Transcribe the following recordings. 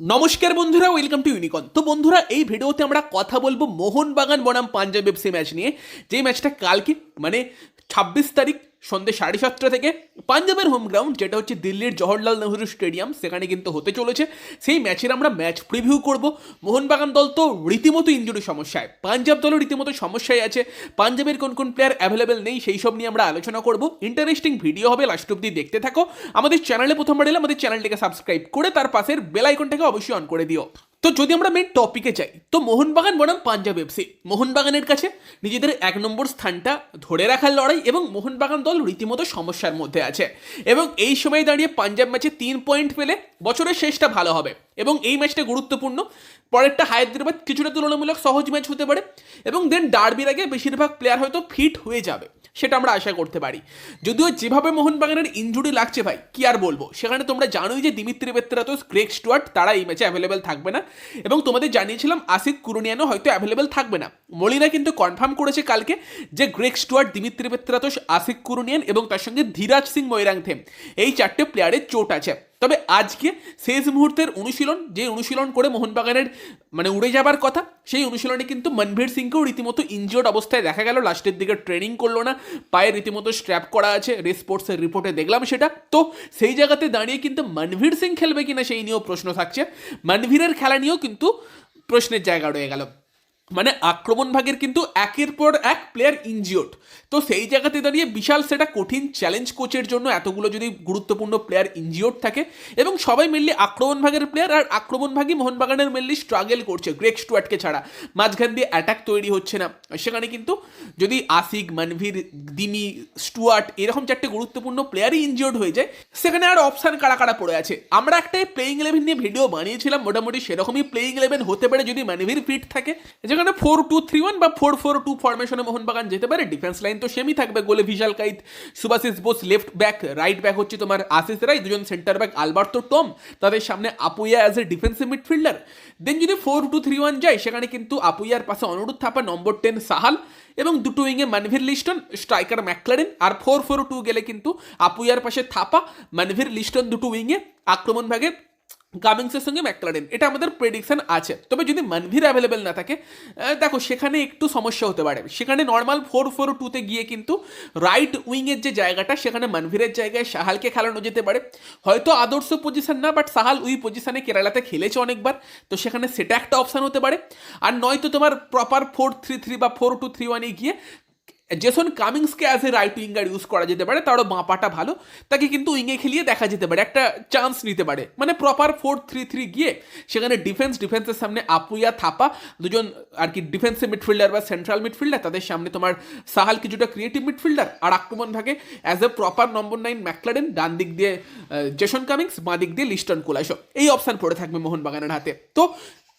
নমস্কার বন্ধুরা welcome to ইউনিকন তো বন্ধুরা, এই ভিডিওতে আমরা কথা বলব মোহনবাগান বনাম পাঞ্জাব এফসি ম্যাচ নিয়ে। যে ম্যাচটা কালকে মানে ছাব্বিশ তারিখ সন্ধ্যে সাড়ে সাতটা থেকে পাঞ্জাবের হোম গ্রাউন্ড যেটা হচ্ছে দিল্লির জওহরলাল নেহরু স্টেডিয়াম সেখানে কিন্তু হতে চলেছে। সেই ম্যাচের আমরা ম্যাচ প্রিভিউ করব। মোহনবাগান দল তো রীতিমতো ইঞ্জুরি সমস্যায়। পাঞ্জাব দলও রীতিমতো সমস্যায় আছে। পাঞ্জাবের কোন কোন প্লেয়ার অ্যাভেলেবেল নেই, সেই সব নিয়ে আমরা আলোচনা করব। ইন্টারেস্টিং ভিডিও হবে লাস্ট অব্দি দেখতে থাকো। আমাদের চ্যানেলে প্রথমবার এলে আমাদের চ্যানেলটিকে সাবস্ক্রাইব করে তার পাশের বেল আইকনটাকে অবশ্যই অন করে দিও। তো যদি আমরা মেন টপিকে যাই, তো মোহনবাগান বনাম পাঞ্জাব এফসি মোহনবাগানের কাছে নিজেদের এক নম্বর স্থানটা ধরে রাখার লড়াই এবং মোহনবাগান দল রীতিমতো সমস্যার মধ্যে আছে। এবং এই সময় দাঁড়িয়ে পাঞ্জাব ম্যাচে তিন পয়েন্ট পেলে বছরের শেষটা ভালো হবে। এবং এই ম্যাচটা গুরুত্বপূর্ণ। পরেরটা হায়দ্রাবাদ কিছুটা তুলনামূলক সহজ ম্যাচ হতে পারে। এবং দেন ডার্বির আগে বেশিরভাগ প্লেয়ার হয়তো ফিট হয়ে যাবে। সেটা আমরা আশা করতে পারি। যদিও যেভাবে মোহনবাগানের ইঞ্জুরি লাগছে ভাই, কি আর বলব? সেখানে তোমরা জানোই যে দিমিত্রি বেত্রাতোস গ্রেক স্টুয়ার্ট, তারা এই ম্যাচে অ্যাভেলেবেল থাকবে না। এবং তোমাদের জানিয়েছিলাম আসিক কুরুনিয়ানো হয়তো অ্যাভেলেবেল থাকবে না। মলিনা কিন্তু কনফার্ম করেছে কালকে যে গ্রেক স্টুয়ার্ট, দিমিত্রি বেত্রাতোস আসিক কুরুনিয়ান এবং তার সঙ্গে ধীরাজ সিং ময়রাংথেম এই চারটে প্লেয়ারের চোট আছে। তবে আজকে শেষ মুহূর্তের অনুশীলন, যে অনুশীলন করে মোহনবাগানের মানে উড়ে যাবার কথা, সেই অনুশীলনে কিন্তু মনভীর সিংকেও রীতিমতো ইনজিওর্ড অবস্থায় দেখা গেল। লাস্টের দিকে ট্রেনিং করল না, পায়ে রীতিমতো স্ট্র্যাপ করা আছে রেস স্পোর্টসের রিপোর্টে দেখলাম সেটা। তো সেই জায়গাতে দাঁড়িয়ে কিন্তু মনভীর সিং খেলবে কিনা সেই নিয়েও প্রশ্ন থাকছে। মনভীরের খেলা নিয়েও কিন্তু প্রশ্নের জায়গা রয়ে গেল। মানে আক্রমণ ভাগের কিন্তু একের পর এক প্লেয়ার ইনজিওর্ড তো সেই জায়গাতে দাঁড়িয়ে বিশাল সেটা কঠিন চ্যালেঞ্জ কোচের জন্য এতগুলো যদি গুরুত্বপূর্ণ প্লেয়ার ইনজিওর্ড থাকে এবং সবাই মেনলি আক্রমণ ভাগের প্লেয়ার আর আক্রমণ ভাগই মোহনবাগানের মেনলি স্ট্রাগল করছে গ্রেক স্টুয়ার্টকে ছাড়া। মাঝখান দিয়ে অ্যাটাক তৈরি হচ্ছে না। সেখানে কিন্তু যদি আসিক মানভীর, দিমি স্টুয়ার্ট এরকম চারটে গুরুত্বপূর্ণ প্লেয়ারই ইনজিওর্ড হয়ে যায়, সেখানে আর অপশান কারা কারা পড়ে আছে? আমরা একটা প্লেইং ইলেভেন নিয়ে ভিডিও বানিয়েছিলাম। মোটামুটি সেরকমই প্লেইং ইলেভেন হতে পারে যদি মানভীর ফিট থাকে। যেখানে ফোর টু থ্রি ওয়ান বা ফোর ফোর টু ফরমেশনে মোহনবাগান যেতে পারে। ডিফেন্স লাইন তো সেমই থাকবে। গোলে Vishal Kaith Subhasish Bose left back right back হচ্ছে তোমার আশিস রাই দুজন সেন্টার ব্যাক আলবার্তো টম তাদের সামনে Apuia as a defensive midfielder then যদি ফোর টু থ্রি ওয়ান যায়, সেখানে কিন্তু আপুইয়ার পাশে অনুরোধ থাপা নম্বর টেন সাহাল এবং দুটো উইংয়ে মানভীর লিস্টন স্ট্রাইকার ম্যাকলারেন আর ফোর ফোর টু গেলে কিন্তু আপুইয়ার পাশে থাপা মানভীর লিস্টন দুটো উইংয়ে আক্রমণ ভাগে কামিংসের সঙ্গে ম্যাকলারেন এটা আমাদের প্রেডিকশন আছে। তবে যদি মানভীর অ্যাভেলেবেল না থাকে দেখো, সেখানে একটু সমস্যা হতে পারে। সেখানে নর্মাল ফোর ফোর টুতে গিয়ে কিন্তু রাইট উইংয়ের যে জায়গাটা, সেখানে মানভীরের জায়গায় সাহালকে খেলানো যেতে পারে। হয়তো আদর্শ পজিশন না বাট সাহাল ওই পজিশনে কেরালাতে খেলেছে অনেকবার। তো সেখানে সেটা একটা অপশান হতে পারে। আর নয়তো তোমার প্রপার ফোর থ্রি থ্রি বা ফোর টু থ্রি ওয়ানে গিয়ে Jason কামিংসকে as a right winger use করা যেতে পারে, তারও বাঁপাটা ভালো। তাকে কিন্তু উইঙ্গে খেলিয়ে দেখা যেতে পারে, একটা চান্স নিতে পারে। মানে প্রপার ফোর থ্রি থ্রি গিয়ে সেখানে ডিফেন্স ডিফেন্সের সামনে আপুইয়া থাপা দুজন আর কি ডিফেন্সিভ মিডফিল্ডার বা সেন্ট্রাল মিডফিল্ডার তাদের সামনে তোমার সাহাল কিছুটা ক্রিয়েটিভ মিডফিল্ডার আর আক্রমণ থাকে as a proper number nine McLaren ডান দিক দিয়ে জেসন কামিংস বাঁ দিক দিয়ে লিস্টন কোলাইশো এই অপশান পড়ে থাকবে মোহনবাগানের হাতে। তো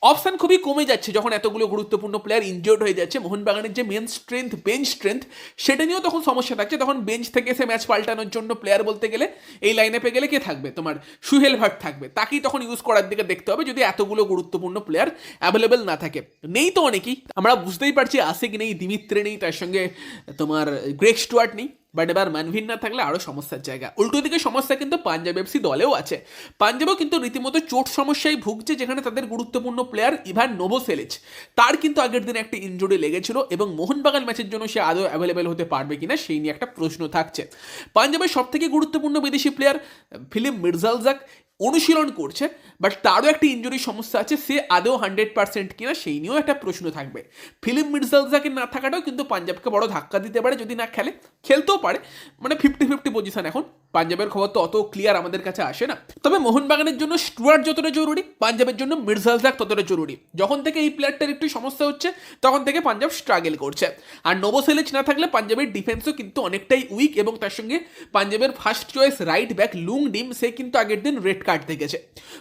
অপশান খুবই কমে যাচ্ছে যখন এতগুলো গুরুত্বপূর্ণ প্লেয়ার ইনজিওর্ড হয়ে যাচ্ছে। মোহনবাগানের যে মেন স্ট্রেংথ বেঞ্চ স্ট্রেংথ সেটা নিয়েও তখন সমস্যা থাকছে। তখন বেঞ্চ থেকে এসে ম্যাচ পাল্টানোর জন্য প্লেয়ার বলতে গেলে এই লাইনে পে গেলে কে থাকবে? তোমার সুহেল ভাট থাকবে। তাকেই তখন ইউজ করার দিকে দেখতে হবে যদি এতগুলো গুরুত্বপূর্ণ প্লেয়ার অ্যাভেলেবেল না থাকে। নেই তো অনেকেই। আমরা বুঝতেই পারছি আসিক নেই, দিমিত্রে নেই, তার সঙ্গে তোমার গ্রেক স্টুয়ার্ট নেই। বাট এবার মানভিন না থাকলে আরও সমস্যার জায়গা। উল্টো দিকে সমস্যা কিন্তু পাঞ্জাব এফসি দলেও আছে। পাঞ্জাবও কিন্তু রীতিমতো চোট সমস্যায় ভুগছে যেখানে তাদের গুরুত্বপূর্ণ প্লেয়ার ইভান সেলেজ তার কিন্তু আগের দিন একটা ইনজুরি লেগেছিল এবং মোহনবাগান ম্যাচের জন্য সে আদৌ অ্যাভেলেবেল হতে পারবে কিনা সেই নিয়ে একটা প্রশ্ন থাকছে। পাঞ্জাবের সবথেকে গুরুত্বপূর্ণ বিদেশি প্লেয়ার ফিলিম মির্জালজাক অনুশীলন করছে বাট তারও একটা ইঞ্জুরির সমস্যা আছে, সে আদৌ হান্ড্রেড পার্সেন্ট কিনা সেই নিয়েও একটা প্রশ্ন থাকবে। ফিলিম মির্জালজাকে না থাকাটাও কিন্তু পাঞ্জাবকে বড় ধাক্কা দিতে পারে যদি না খেলে, খেলতেও পারে মানে ফিফটি ফিফটি পজিশন এখন পাঞ্জাবের খবর তো অত ক্লিয়ার আমাদের কাছে আসে না। তবে মোহনবাগানের জন্য স্টুয়ার্ট যতটা জরুরি, পাঞ্জাবের জন্য মির্জালজাক ততটা জরুরি। যখন থেকে এই প্লেয়ারটার একটু সমস্যা হচ্ছে, তখন থেকে পাঞ্জাব স্ট্রাগল করছে। আর নোভোসেলিচ না থাকলে পাঞ্জাবের ডিফেন্সও কিন্তু অনেকটাই উইক এবং তার সঙ্গে পাঞ্জাবের first choice right back Lhungdim সে কিন্তু আগের দিন রেড কার্ড গেছে।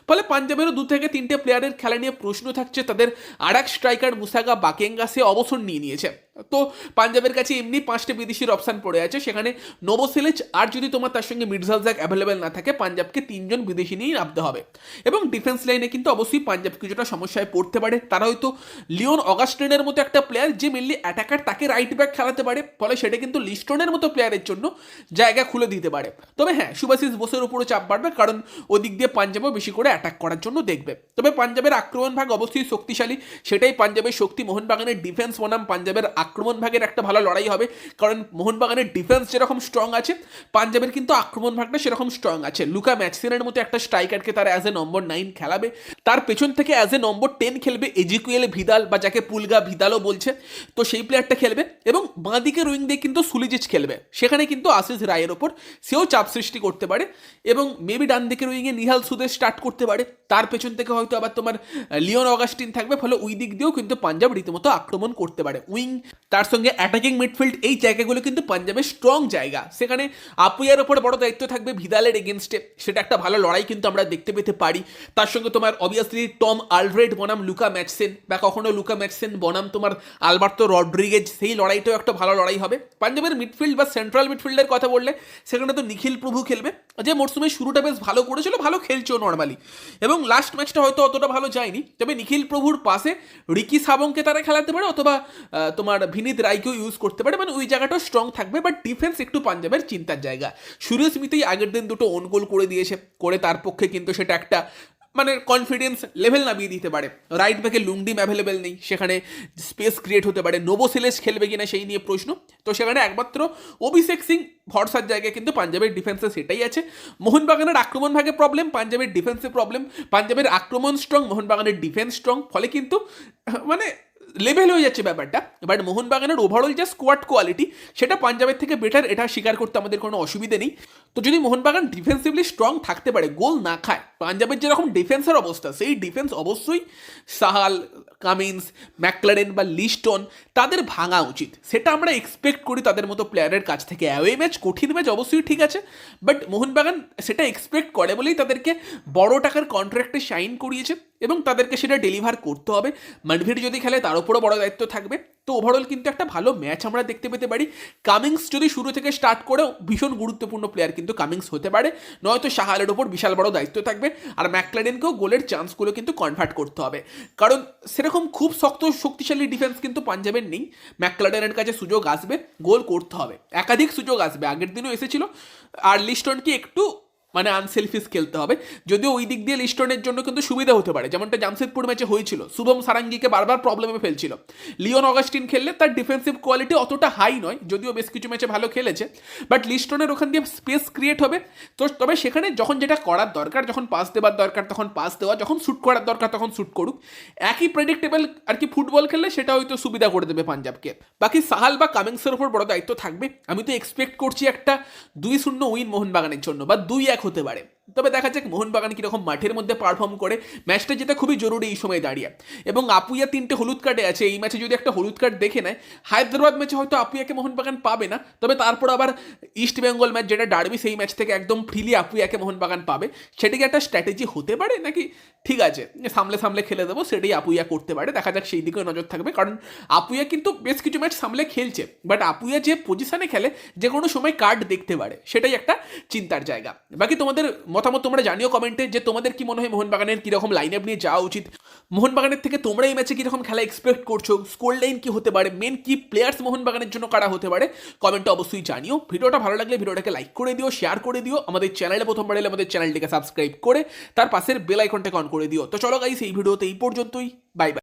ফলে পাঞ্জাবেরও দু থেকে তিনটে প্লেয়ারের খেলা নিয়ে প্রশ্ন থাকছে তাদের আর এক স্ট্রাইকার মুসাগা বাকেঙ্গা সে অবসর নিয়ে নিয়েছে। তো পাঞ্জাবের কাছে এমনি পাঁচটা বিদেশির অপশান পড়ে আছে। সেখানে নোভোসেলেজ আর যদি তোমার তার সঙ্গে মির্জাল জ্যাক অ্যাভেলেবেল না থাকে, পাঞ্জাবকে তিনজন বিদেশি নিয়েই নামতে হবে। এবং ডিফেন্স লাইনে কিন্তু অবশ্যই পাঞ্জাব কিছুটা সমস্যায় পড়তে পারে। তারা হয়তো লিওন অগাস্টিনের মতো একটা প্লেয়ার যে মেনলি অ্যাটাকার তাকে রাইট ব্যাক খেলাতে পারে, ফলে সেটা কিন্তু লিস্টনের মতো প্লেয়ারের জন্য জায়গা খুলে দিতে পারে। তবে হ্যাঁ সুভাশিস বোসের উপরও চাপ বাড়বে, কারণ ওদিক দিয়ে পাঞ্জাবও বেশি করে অ্যাটাক করার জন্য দেখবে। তবে পাঞ্জাবের আক্রমণ ভাগ অবশ্যই শক্তিশালী, সেটাই পাঞ্জাবের শক্তি। মোহনবাগানের ডিফেন্স বনাম পাঞ্জাবের আক্রমণ ভাগের একটা ভালো লড়াই হবে। কারণ মোহনবাগানের ডিফেন্স যেরকম স্ট্রং আছে, পাঞ্জাবের কিন্তু আক্রমণ ভাগটা সেরকম স্ট্রং আছে। লুকা ম্যাচসিনের মতো একটা স্ট্রাইকারকে তারা অ্যাজ এ নম্বর নাইন খেলাবে। তার পেছন থেকে অ্যাজ এ নম্বর টেন খেলবে এজিকুয়েল ভিদাল বা যাকে পুলগা ভিদালও বলছে। তো সেই প্লেয়ারটা খেলবে এবং বাঁ দিকে রোয়িং দিয়ে কিন্তু সুলিজিচ খেলবে। সেখানে কিন্তু আশিস রায়ের ওপর। সেও চাপ সৃষ্টি করতে পারে এবং মেবি ডান দিকে রোয়িংয়ে নিহাল সুদেশ স্টার্ট করতে পারে। তার পেছন থেকে হয়তো আবার তোমার লিওন অগাস্টিন থাকবে। ফলে ওই দিক দিয়েও কিন্তু পাঞ্জাব রীতিমতো আক্রমণ করতে পারে। উইং তার সঙ্গে অ্যাটাকিং মিডফিল্ড এই জায়গাগুলো কিন্তু পাঞ্জাবের স্ট্রং জায়গা। সেখানে আপুয়ার ওপর বড় দায়িত্ব থাকবে ভিদালের এগেনস্টে সেটা একটা ভালো লড়াই কিন্তু আমরা দেখতে পেতে পারি। তার সঙ্গে তোমার অবভিয়াসলি টম আলভ্রেড বনাম লুকা ম্যাচসেন বা কখনো লুকা ম্যাচসেন বনাম তোমার আলবার্তো রড্রিগেজ সেই লড়াইটাও একটা ভালো লড়াই হবে। পাঞ্জাবের মিডফিল্ড বা সেন্ট্রাল মিডফিল্ডের কথা বললে সেখানে তো নিখিল প্রভু খেলবে। যে মরসুমের শুরুটা বেশ ভালো করেছিল ভালো খেলছেও নর্মালি এবং লাস্ট ম্যাচটা হয়তো অতটা ভালো যায়নি। তবে নিখিল প্রভুর পাশে রিকি সাবংকে তারা খেলাতে পারে অথবা আহ, তোমার ভিনিত রায়কেও ইউজ করতে পারে মানে ওই জায়গাটাও স্ট্রং থাকবে বাট ডিফেন্স একটু পাঞ্জাবের চিন্তার জায়গা। সুরিয় স্মিথই আগের দিন দুটো ওন গোল করে দিয়েছে, করে তার পক্ষে কিন্তু সেটা একটা মানে কনফিডেন্স লেভেল নামিয়ে দিতে পারে। রাইট ব্যাকে লুংডিম অ্যাভেলেবেল নেই, সেখানে স্পেস ক্রিয়েট হতে পারে। নোভোসেলেস খেলবে কিনা সেই নিয়ে প্রশ্ন। তো সেখানে একমাত্র অভিষেক সিং ভরসার জায়গায় কিন্তু পাঞ্জাবের ডিফেন্সে সেটাই আছে। মোহনবাগানের আক্রমণ ভাগে প্রবলেম পাঞ্জাবের ডিফেন্সে প্রবলেম পাঞ্জাবের আক্রমণ স্ট্রং মোহনবাগানের ডিফেন্স স্ট্রং ফলে কিন্তু মানে লেভেল হয়ে যাচ্ছে ব্যাপারটা বাট মোহনবাগানের ওভারঅল যে স্কোয়াড কোয়ালিটি সেটা পাঞ্জাবের থেকে বেটার এটা স্বীকার করতে আমাদের কোনো অসুবিধে নেই। তো যদি মোহনবাগান ডিফেন্সিভলি স্ট্রং থাকতে পারে, গোল না খায়, পাঞ্জাবের যেরকম ডিফেন্সের অবস্থা, সেই ডিফেন্স অবশ্যই সাহাল কামিন্স ম্যাকলারেন বা লিস্টন তাদের ভাঙা উচিত। সেটা আমরা এক্সপেক্ট করি তাদের মতো প্লেয়ারের কাছ থেকে। অ্যাওয়ে ম্যাচ কঠিন ম্যাচ অবশ্যই ঠিক আছে বাট মোহনবাগান সেটা এক্সপেক্ট করে বলেই তাদেরকে বড় টাকার কন্ট্রাক্টে সাইন করিয়েছে। এবং তাদেরকে সেটা ডেলিভার করতে হবে। মানভির যদি খেলে, তার উপরও বড় দায়িত্ব থাকবে। তো ওভারঅল কিন্তু একটা ভালো ম্যাচ আমরা দেখতে পেতে পারি। কামিংস যদি শুরু থেকে স্টার্ট করেও ভীষণ গুরুত্বপূর্ণ প্লেয়ার কিন্তু কামিংস হতে পারে। নয়তো সাহালের ওপর বিশাল বড় দায়িত্ব থাকবে আর ম্যাকলারেনকেও গোলের চান্সগুলো কিন্তু কনভার্ট করতে হবে। কারণ সেরকম খুব শক্ত, শক্তিশালী ডিফেন্স কিন্তু পাঞ্জাবের নেই। ম্যাকলারেনের কাছে সুযোগ আসবে, গোল করতে হবে। একাধিক সুযোগ আসবে। আগের দিনও এসেছিল। আর লিস্টনকে একটু মানে আনসেলফিস খেলতে হবে। যদিও ওই দিক দিয়ে লিস্টনের জন্য কিন্তু সুবিধা হতে পারে। যেমনটা জামশেদপুর ম্যাচে হয়েছিল। শুভম সারাঙ্গিকে বারবার প্রবলেমে ফেলছিল। লিওন অগাস্টিন খেললে তার ডিফেন্সিভ কোয়ালিটি অতটা হাই নয়। যদিও বেশ কিছু ম্যাচে ভালো খেলেছে। বাট লিস্টনের ওখান দিয়ে স্পেস ক্রিয়েট হবে। তো তবে সেখানে যখন যেটা করার দরকার, যখন পাস দেওয়ার দরকার, তখন পাস দেওয়া, যখন শ্যুট করার দরকার, তখন শ্যুট করুক। একই প্রেডিক্টেবল আর কি ফুটবল খেললে সেটা হয়তো সুবিধা করে দেবে পাঞ্জাবকে। বাকি সাহাল বা কামিংসের উপর বড় দায়িত্ব থাকবে। আমি তো এক্সপেক্ট করছি একটা দুই শূন্য উইন মোহনবাগানের জন্য বা দুই এক হতে পারে। তবে দেখা যাক মোহনবাগান কীরকম মাঠের মধ্যে পারফর্ম করে। ম্যাচটা যেটা খুবই জরুরি এই সময় দাঁড়িয়ে। এবং আপুইয়া তিনটে হলুদ কার্ডে আছে। এই ম্যাচে যদি একটা হলুদ কার্ড দেখে নেয়, হায়দ্রাবাদ ম্যাচে হয়তো আপুইয়াকে মোহনবাগান পাবে না। তবে তারপর আবার ইস্ট বেঙ্গল ম্যাচ যেটা ডার্বি সেই ম্যাচ থেকে একদম ফ্রিলি আপুইয়াকে মোহনবাগান পাবে। সেটাকে একটা স্ট্র্যাটেজি হতে পারে নাকি? ঠিক আছে সামলে সামলে খেলে দেবো, সেটাই আপুইয়া করতে পারে। দেখা যাক সেই দিকেও নজর থাকবে। কারণ আপুইয়া কিন্তু বেশ কিছু ম্যাচ সামলে খেলছে। বাট আপুইয়া যে পজিশনে খেলে, যে কোনো সময় কার্ড দেখতে পারে। সেটাই একটা চিন্তার জায়গা। বাকি তোমাদের মতামত তোমরা জানিও কমেন্টে যে তোমাদের কি মনে হয় মোহনবাগানের কীরকম লাইন আপ নিয়ে যাওয়া উচিত। মোহনবাগানের থেকে তোমরা এই ম্যাচে কীরকম খেলা এক্সপেক্ট করছ? স্কোর লাইন কি হতে পারে? মেন কি প্লেয়ার্স মোহনবাগানের জন্য কারা হতে পারে? কমেন্টে অবশ্যই জানিও। ভিডিওটা ভালো লাগলে ভিডিওটাকে লাইক করে দিও শেয়ার করে দিও। আমাদের চ্যানেলে প্রথমবার এলে আমাদের চ্যানেলটিকে সাবস্ক্রাইব করে, তার পাশের বেল আইকনটাকে অন করে দিও। তো চলো গাইস এই ভিডিওতে এই পর্যন্তই। Bye bye